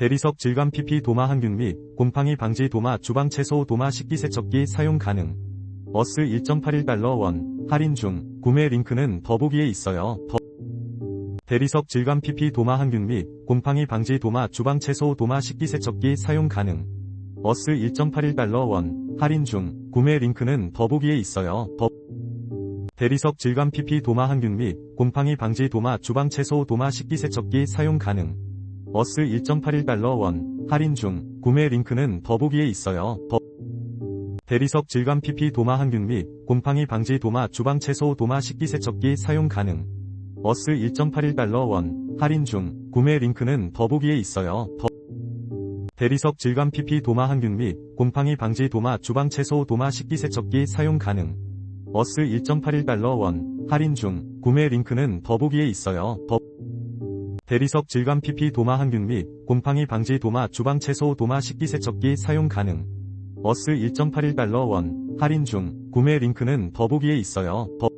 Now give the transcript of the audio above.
대리석 질감 PP 도마 항균 및 곰팡이 방지 도마 주방 채소 도마 식기세척기 사용 가능. 어스 1.81달러 원 할인 중 구매 링크는 더보기에 있어요. 더 대리석 질감 PP 도마 항균 및 곰팡이 방지 도마 주방 채소 도마 식기세척기 사용 가능. 어스 1.81달러 원 할인 중 구매 링크는 더보기에 있어요. 더 대리석 질감 PP 도마 항균 및 곰팡이 방지 도마 주방 채소 도마 식기세척기 사용 가능. 어스 1.81달러 원 할인 중 구매 링크는 더보기에 있어요. 더 대리석 질감 PP 도마 항균 및 곰팡이 방지 도마 주방 채소 도마 식기 세척기 사용 가능. 어스 1.81달러 원 할인 중 구매 링크는 더보기에 있어요. 더 대리석 질감 PP 도마 항균 및 곰팡이 방지 도마 주방 채소 도마 식기 세척기 사용 가능. 어스 1.81달러 원 할인 중 구매 링크는 더보기에 있어요. 더 대리석 질감 PP 도마 항균 및 곰팡이 방지 도마 주방 채소 도마 식기세척기 사용 가능. 어스 1.81달러 원 할인 중 구매 링크는 더보기에 있어요. 더